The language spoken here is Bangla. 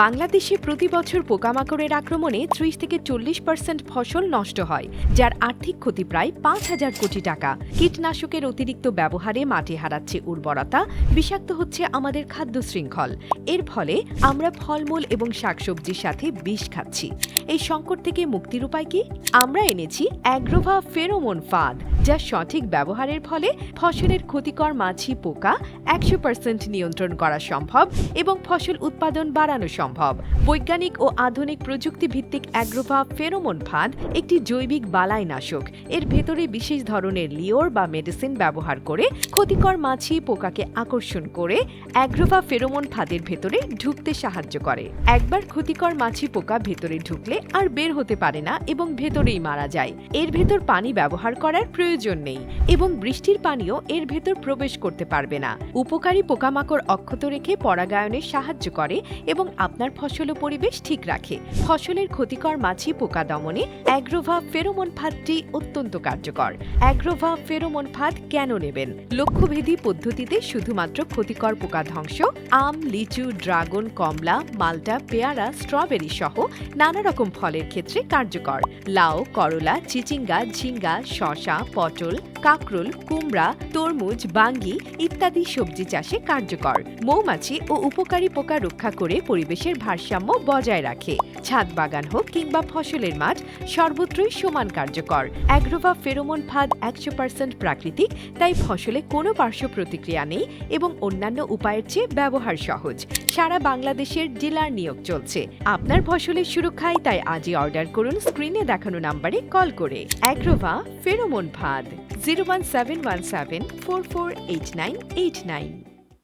বাংলাদেশে প্রতি বছর পোকামাকড়ের আক্রমণে ত্রিশ থেকে চল্লিশ পার্সেন্ট ফসল নষ্ট হয়, যার আর্থিক ক্ষতি প্রায় পাঁচ হাজার কোটি টাকা। কীটনাশকের অতিরিক্ত ব্যবহারে মাটি হারাচ্ছে উর্বরতা, বিষাক্ত হচ্ছে আমাদের খাদ্য শৃঙ্খল। এর ফলে আমরা ফলমূল এবং শাকসবজির সাথে বিষ খাচ্ছি। এই সংকট থেকে মুক্তির উপায় কি? আমরা এনেছি অ্যাগ্রোভা ফেরোমন ফাঁদ। যা সঠিক ব্যবহারের ফলে ফসলের ক্ষতিকর মাছি পোকা একশো পার্সেন্ট নিয়ন্ত্রণ করা সম্ভব এবং ফসল উৎপাদন বাড়ানো সম্ভব। বৈজ্ঞানিক ও আধুনিক প্রযুক্তি ভিত্তিক অ্যাগ্রোভা ফেরোমন ফাঁদ একটি জৈবিক বালাই নাশক এর ভেতরে বিশেষ ধরনের লিওর বা মেডিসিন ব্যবহার করে ক্ষতিকর মাছি পোকাকে আকর্ষণ করে অ্যাগ্রোভা ফেরোমন ফাঁদের ভেতরে ঢুকতে সাহায্য করে। একবার ক্ষতিকর মাছি পোকা ভেতরে ঢুকলে আর বের হতে পারে না এবং ভেতরেই মারা যায়। এর ভেতর পানি ব্যবহার করার প্রয়োজন নেই এবং বৃষ্টির পানিও এর ভেতর প্রবেশ করতে পারবে না। উপকারী পোকামাকড় অক্ষত রেখে পরাগায়নে সাহায্য করে এবং আপনার ফসল ও পরিবেশ ঠিক রাখে। ফসলের ক্ষতিকর মাছি পোকা দমনে অ্যাগ্রোভা ফেরোমন ফাঁদটি অত্যন্ত কার্যকর। অ্যাগ্রোভা ফেরোমন ফাঁদ কেন নেবেন? লক্ষ্যভেদী পদ্ধতিতে শুধুমাত্র ক্ষতিকর পোকা ধ্বংস, আম, লিচু, ড্রাগন, কমলা, মালটা, পেয়ারা, স্ট্রবেরি সহ নানা রকম ফলের ক্ষেত্রে কার্যকর। লাউ, করলা, চিচিঙ্গা, ঝিঙ্গা, শসা পটল কাকরোল, কুমড়া, তরমুজ, বাঙ্গি ইত্যাদি সবজি চাষে কার্যকর। মৌমাছি ও উপকারী পোকা রক্ষা করে পরিবেশের ভারসাম্য বজায় রাখে। ছাদ বাগান হোক কিংবা ফসলের মাঠ, সর্বত্রই সমান কার্যকর। অ্যাগ্রোভা ফেরোমন ফাঁদ একশো পার্সেন্ট প্রাকৃতিক, তাই ফসলে কোনো পার্শ্ব প্রতিক্রিয়া নেই এবং অন্যান্য উপায়ের চেয়ে ব্যবহার সহজ। সারা বাংলাদেশের ডিলার নিয়োগ চলছে। আপনার ফসলের সুরক্ষায় তাই আজই অর্ডার করুন, স্ক্রিনে দেখানো নাম্বারে কল করে। অ্যাগ্রোভা ফেরোমন ফাঁদ। Zero one seven one seven four four eight nine eight nine